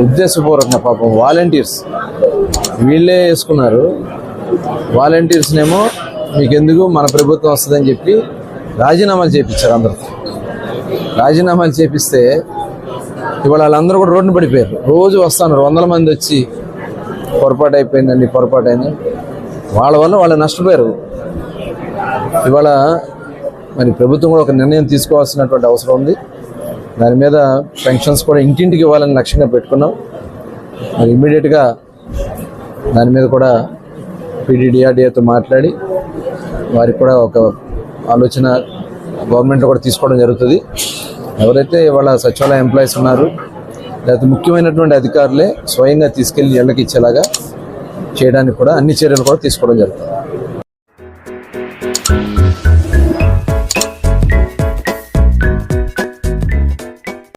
ఉద్దేశపూర్వకంగా పాపం వాలంటీర్స్ వీళ్ళే వేసుకున్నారు. వాలంటీర్స్నేమో మీకెందుకు? మన ప్రభుత్వం వస్తుందని చెప్పి రాజీనామాలు చేపించారు అందరూ. రాజీనామాలు చేపిస్తే ఇవాళ వాళ్ళందరూ కూడా రోడ్డున పడిపోయారు. రోజు వస్తున్నారు. వందల మంది వచ్చి పొరపాటు అయిపోయిందండి పొరపాటు అయింది. వాళ్ళ వల్ల వాళ్ళు నష్టపోయారు. ఇవాళ మరి ప్రభుత్వం కూడా ఒక నిర్ణయం తీసుకోవాల్సినటువంటి అవసరం ఉంది. దాని మీద పెన్షన్స్ కూడా ఇంటింటికి ఇవ్వాలని లక్ష్యంగా పెట్టుకున్నాం. మరి ఇమ్మీడియట్గా దాని మీద కూడా పీడీడీఆర్డీఏతో మాట్లాడి వారికి కూడా ఒక ఆలోచన గవర్నమెంట్లో కూడా తీసుకోవడం జరుగుతుంది. ఎవరైతే ఇవాళ సచివాలయ ఎంప్లాయీస్ ఉన్నారు లేకపోతే ముఖ్యమైనటువంటి అధికారులే స్వయంగా తీసుకెళ్ళి ఇళ్ళకి ఇచ్చేలాగా చేయడానికి కూడా అన్ని చర్యలు కూడా తీసుకోవడం జరుగుతుంది.